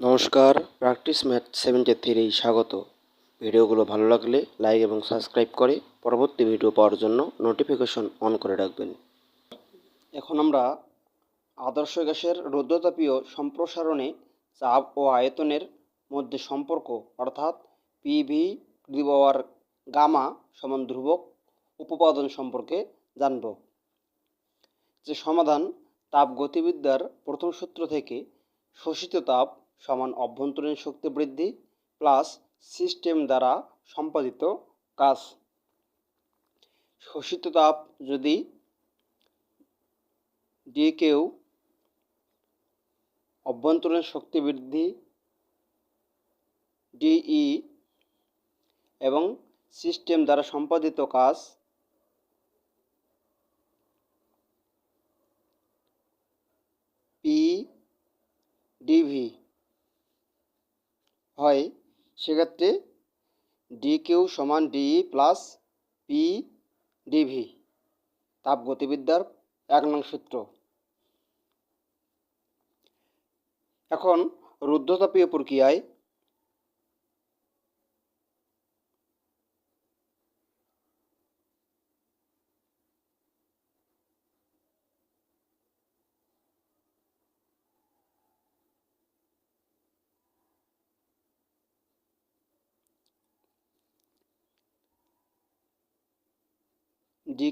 নমস্কার, practice math seventy three স্বাগত। ভিডিওগুলো ভালো লাগলে লাইক এবং সাবস্ক্রাইব করে পরবর্তী ভিডিও পাওয়ার জন্য নোটিফিকেশন অন করে রাখবেন। এখন আমরা আদর্শ গ্যাসের রৌদ্রতাপীয় সম্প্রসারণে চাপ ও আয়তনের মধ্যে সম্পর্ক, অর্থাৎ পিভি পাওয়ার গামা সমান ধ্রুবক উপপাদন সম্পর্কে জানব। যে সমাধান তাপ গতিবিদ্যার প্রথম সূত্র থেকে শোষিত তাপ সমান অভ্যন্তরীণ শক্তি বৃদ্ধি প্লাস সিস্টেম দ্বারা সম্পাদিত কাজ। শোষিত তাপ যদি ডি কেউ অভ্যন্তরীণ শক্তি বৃদ্ধি ডিই এবং সিস্টেম দ্বারা সম্পাদিত কাজ পি ডিভি হয়, সেক্ষেত্রে ডি কিউ সমান d E plus P d V তাপ গতিবিদ্যার এক নং সূত্র। এখন রুদ্ধতাপীয় প্রক্রিয়ায়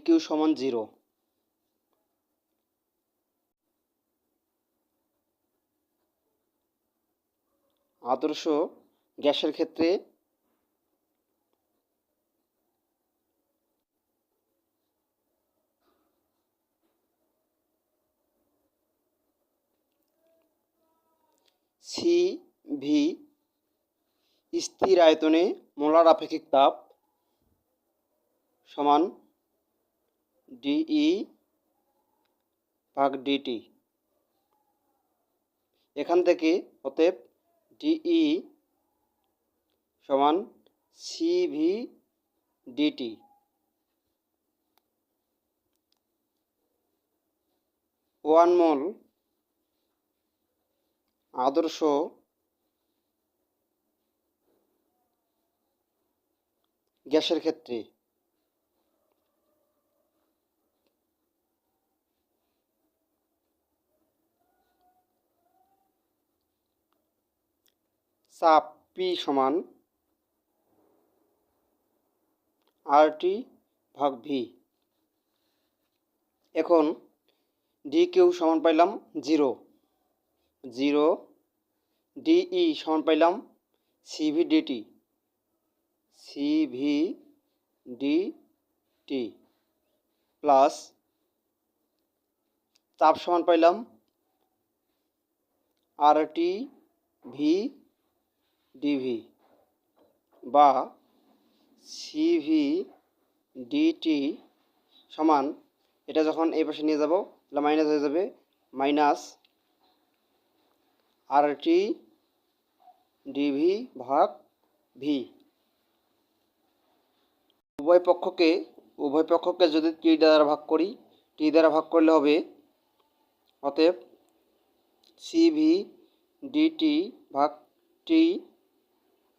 কিউ সমান জিরো আদর্শ গ্যাসের ক্ষেত্রে সি ভি স্থির আয়তনে মোলার আপেক্ষিক তাপ সমান ডিই ভাগ ডিটি এখান থেকে অতএব ডিই সমান সিভি ডিটি ওয়ান মোল আদর্শ গ্যাসের ক্ষেত্রে চাপ পি সমান আর টি ভাগ ভি এখন ডি কিউ সমান পাইলাম জিরো জিরো ডিই সমান পাইলাম C V d T C V d T plus চাপ সমান পাইলাম R T V d V বা সিভি ডিটি সমান এটা যখন এই পাশে নিয়ে যাব, তাহলে মাইনাস হয়ে যাবে minus R T d V ভাগ ভি উভয় পক্ষকে উভয় পক্ষকে যদি টি দ্বারা ভাগ করি টি দ্বারা ভাগ করলে হবে অতএব সিভি ডিটি ভাগ টি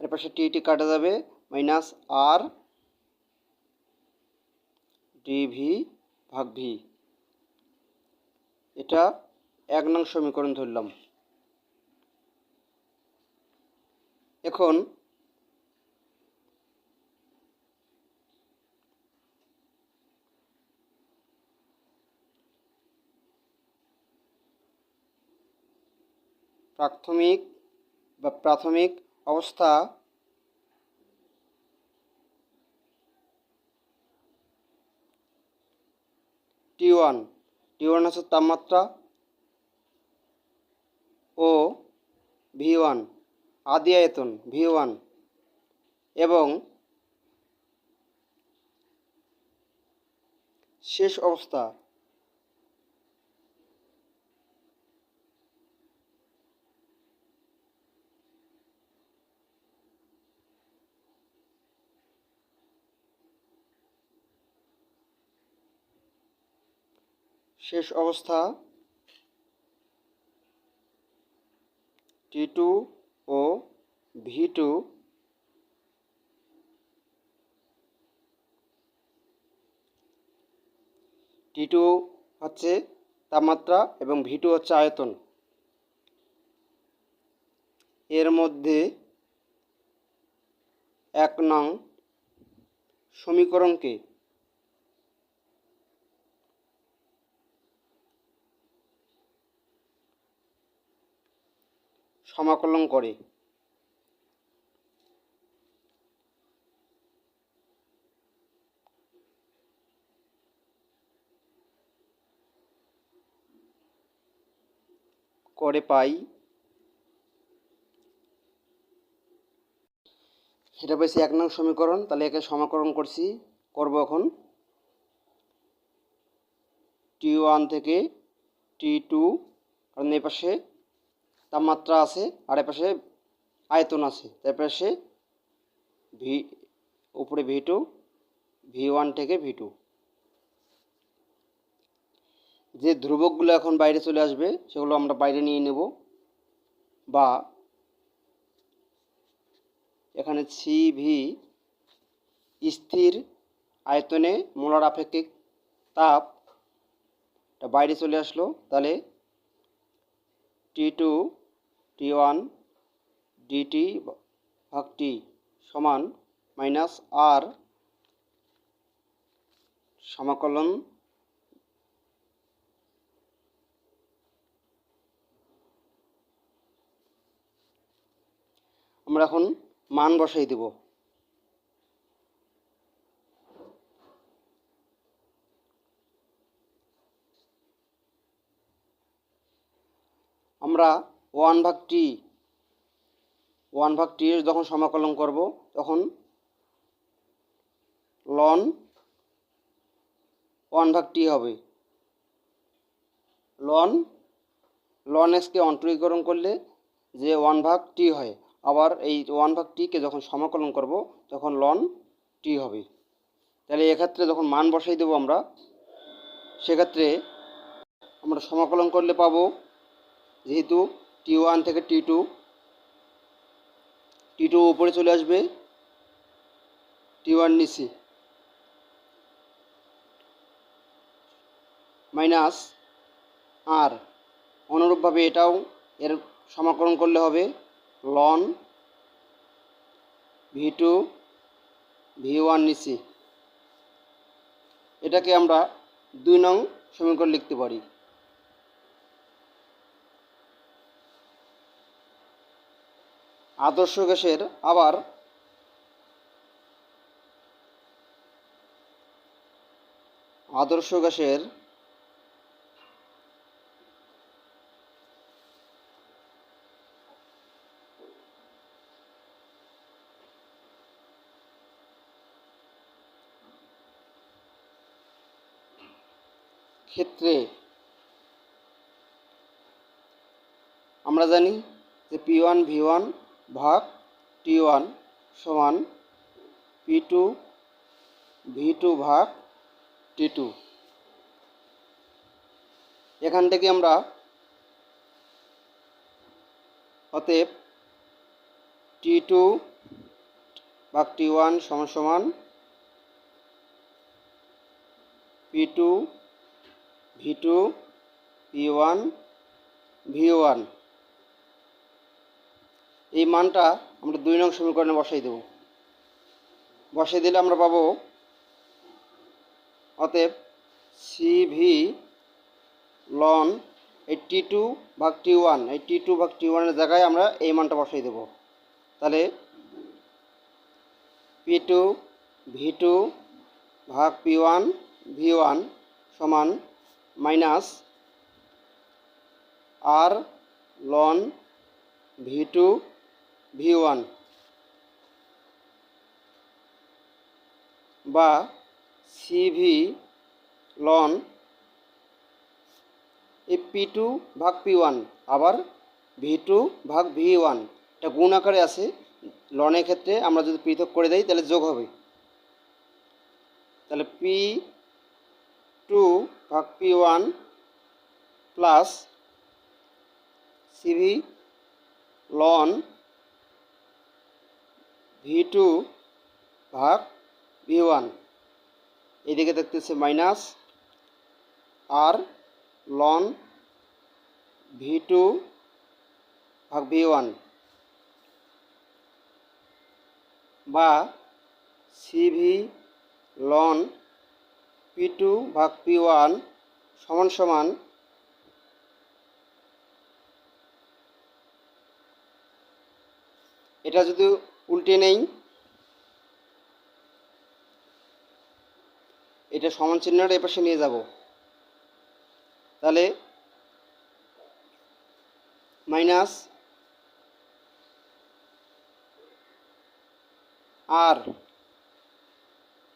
এর পাশে টি টি কাটা যাবে মাইনাস আর ডিভি ভাগ ভি এটা এক নং সমীকরণ ধরলাম। এখন প্রাথমিক বা প্রাথমিক অবস্থা টি ওয়ান টি ওয়ান হচ্ছে তাপমাত্রা ও ভি ওয়ান আদি আয়তন ভি ওয়ান এবং শেষ অবস্থা শেষ অবস্থা টি টু ও ভি টু টি টু হচ্ছে তাপমাত্রা এবং ভি টু হচ্ছে আয়তন। এর মধ্যে এক নং সমীকরণকে সমাকলন করে। করে পাই। এটা পেয়েছি এক নং সমীকরণ, তাহলে একে সমাকলন করছি, করব এখন। টি ওয়ান থেকে টি টু কারণ এ পাশে তাপমাত্রা আছে, আর এপাশে আয়তন আছে। তার পাশে ভি উপরে ভি টু ভি ওয়ান থেকে ভি টু যে ধ্রুবকগুলো এখন বাইরে চলে আসবে, সেগুলো আমরা বাইরে নিয়ে নেব। বা এখানে সি ভি স্থির আয়তনে মোলার আপেক্ষিক তাপ বাইরে চলে আসলো, তাহলে T two T one d T ভাগ টি সমান মাইনাস আর সমাকলন আমরা এখন মান বসাই দেব। আমরা ওয়ান ভাগ টি, ওয়ান ভাগ টি এর যখন সমাকলন করব, তখন লন ওয়ান ভাগ টি হবে। লন লন এক্সকে অন্তরীকরণ করলে যে ওয়ান ভাগ টি হয়, আবার এই ওয়ান ভাগ টিকে যখন সমাকলন করব, তখন লন টি হবে। তাহলে এক্ষেত্রে যখন মান বসাই দেবো আমরা, সেক্ষেত্রে আমরা সমাকলন করলে পাবো যেহেতু টি ওয়ান থেকে টি টু টি টু উপরে চলে আসবে টি ওয়ান নিচে। মাইনাস আর অনুরূপভাবে এটাও এর সমাকলন করলে হবে ln V two V one নিচে। এটাকে আমরা দুই নং সমীকরণ লিখতে পারি। আদর্শ গ্যাসের আবার আদর্শ গ্যাসের ক্ষেত্রে আমরা জানি যে পি ওয়ান ভি ওয়ান ভাগ টি ওয়ান সমান পি টু ভি টু ভাগ টি টু। এখান থেকে আমরা অতএব টি টু ভাগ টি ওয়ান সমান সমান P two V two P one V one. এই মানটা আমরা দুই নং সমীকরণে বসাই দেব। বসাই দিলে আমরা পাবো অতএব সি ভি লন এই টি টু ভাগ টি ওয়ান এই টি টু ভাগ টি ওয়ানের জায়গায় আমরা এই মানটা বসাই দেব। তাহলে পি টু ভি টু ভাগ পি ওয়ান ভি ওয়ান সমান minus R ln V two V one বা সিভি লন এ পি টু ভাগ পি ওয়ান, আবার ভি টু ভাগ ভি ওয়ান, এটা গুণ আকারে আছে লনের ক্ষেত্রে আমরা যদি পৃথক করে দেই, তাহলে যোগ হবে। তাহলে পি টু ভাগ P one plus C V ln V two ভাগ ভি ওয়ান এদিকে দেখতেছে minus R ln V two ভাগ ভি ওয়ান বা C V ln P two ভাগ পি ওয়ান সমান সমান এটা যদি উল্টে নেই। এটা সমান চিহ্নটা এপাশে নিয়ে যাব। তাহলে minus R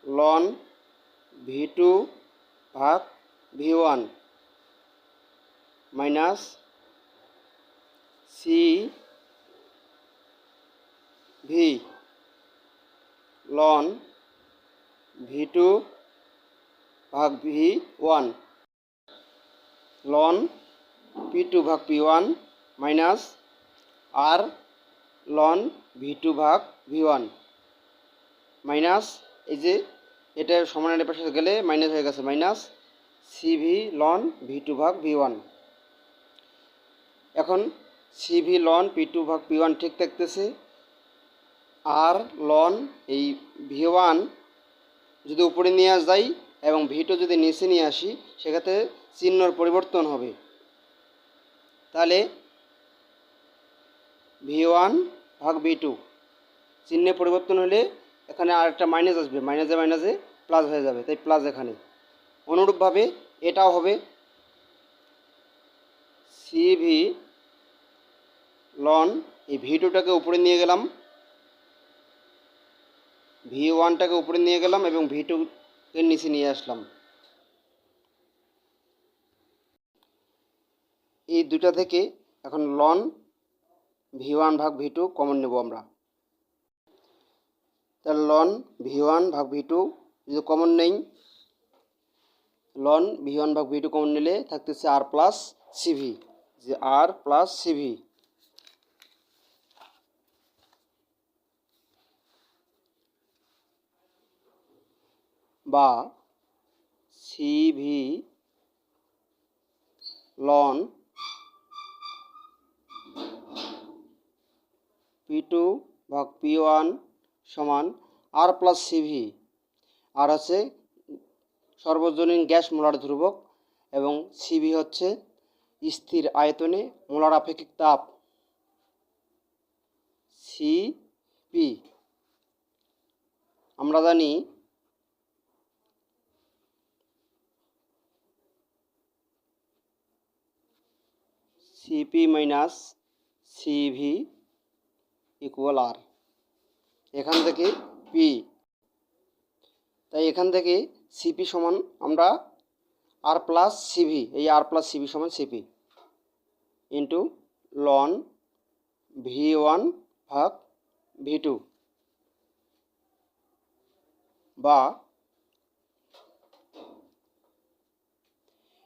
loan V two ভাগ V one minus C V loan V two ভাগ V one loan P two ভাগ P one minus R loan V two ভাগ ভি ওয়ান মাইনাস এই যে এটা সমানের পাশে গেলে মাইনাস হয়ে গেছে minus C V loan V two ভাগ ভি ওয়ান এখন C V loan P two ভাগ পি ওয়ান ঠিক থাকতেছে। আর লন, এই ভি ওয়ান যদি উপরে নিয়ে যাই এবং ভি টু যদি নিচে নিয়ে আসি, সেক্ষেত্রে চিহ্নর পরিবর্তন হবে। তাহলে ভি ওয়ান ভাগ ভি টু চিহ্নে পরিবর্তন হলে এখানে আর একটা মাইনাস আসবে মাইনাসে মাইনাসে প্লাস হয়ে যাবে, তাই প্লাস এখানে। অনুরূপভাবে এটাও হবে সি ভি লন এই ভি টুটাকে উপরে নিয়ে গেলাম ভি ওয়ানটাকে উপরে নিয়ে গেলাম এবং ভি টুকে নিচে নিয়ে আসলাম। এই দুটা থেকে এখন লন ভি ওয়ান ভাগ ভি টু কমন নেব আমরা। তাহলে লন ভি ওয়ান ভাগ ভি টু যদি কমন নেই লন ভি ওয়ান ভাগ ভি টু কমন নিলে থাকতেছে আর প্লাস সিভি যে আর প্লাস সিভি বা C V ln P two ভাগ পি ওয়ান সমান আর প্লাস সিভি আর হচ্ছে সর্বজনীন গ্যাস মোলার ধ্রুবক এবং সিভি হচ্ছে স্থির আয়তনে মোলার আপেক্ষিক তাপ সিপি আমরা জানি C P minus C V equal R এখান থেকে পি তাই এখান থেকে সিপি সমান আমরা আর প্লাস সিভি এই আর প্লাস সিভি সমান C P into ln V one ভাগ ভি টু বা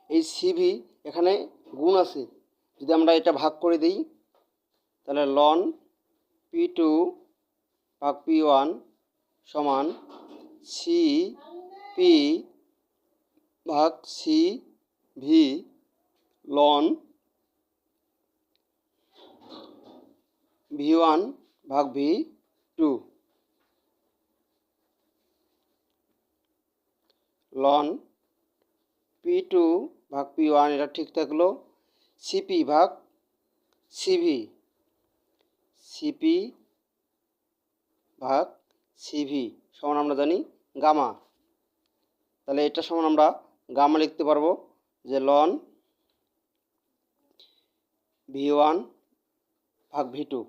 এই সিভি এখানে গুণ আছে। যদি আমরা এটা ভাগ করে দিই, তাহলে লন পি টু ভাগ পি ওয়ান সমান সি পি ভাগ C V ln V one ভাগ V two ln P two ভাগ পি ওয়ান এটা ঠিক থাকল। সিপি ভাগ সিভি সিপি ভাগ সিভি সমান আমরা জানি গামা। তাহলে এটা সমান আমরা গামা লিখতে পারব যে লন ভি ওয়ান ভাগ ভি টু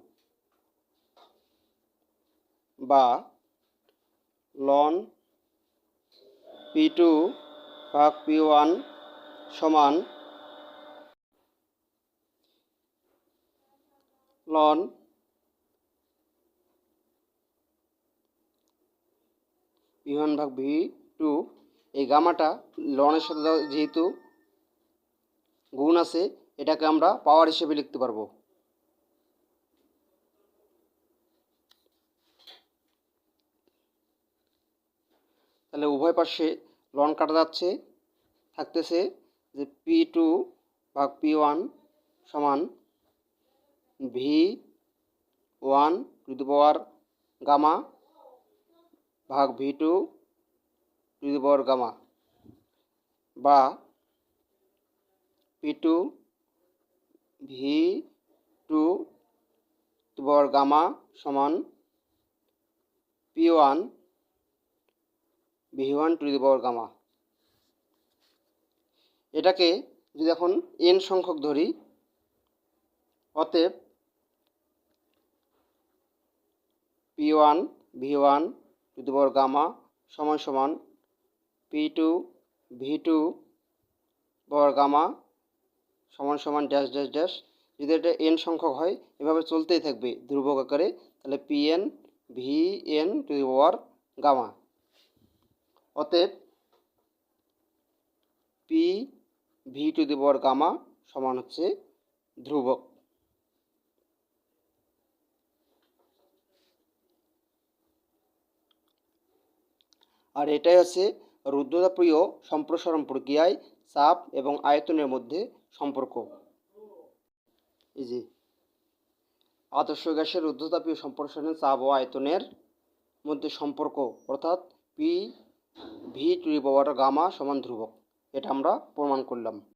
বা লন পি টু ভাগ পি ওয়ান সমান লন। ভি ওয়ান ভাগ ভি টু, এই গামাটা লনের সাথে যেহেতু গুণ আছে, এটাকে আমরা পাওয়ার হিসেবে লিখতে পারব। তাহলে উভয় পাশে লন কাটা যাচ্ছে, থাকতেছে যে পি টু ভাগ পি ওয়ান সমান V one to the power gamma ভাগ V two to the power gamma বা P two V two to power gamma সমান P one V one to the power gamma এটাকে যদি এখন N সংখ্যক ধরি, অতএব P one, V one to the power gamma, সমান সমান P two, V two power gamma, সমান সমান ড্যাশ ড্যাশ ড্যাশ। যদি এটা এন সংখ্যক হয়, এভাবে চলতেই থাকবে ধ্রুবক আকারে, তাহলে P N, V N to the power gamma. অতএব P, V to the power gamma সমান হচ্ছে ধ্রুবক। আর এটাই হচ্ছে রুদ্রতাপ্রিয় সম্প্রসারণ প্রক্রিয়ায় চাপ এবং আয়তনের মধ্যে সম্পর্ক। এই যে, আদর্শ গ্যাসের রুদ্রতাপীয় সম্প্রসারণের চাপ ও আয়তনের মধ্যে সম্পর্ক, অর্থাৎ P V to power gamma সমান ধ্রুবক। এটা আমরা প্রমাণ করলাম।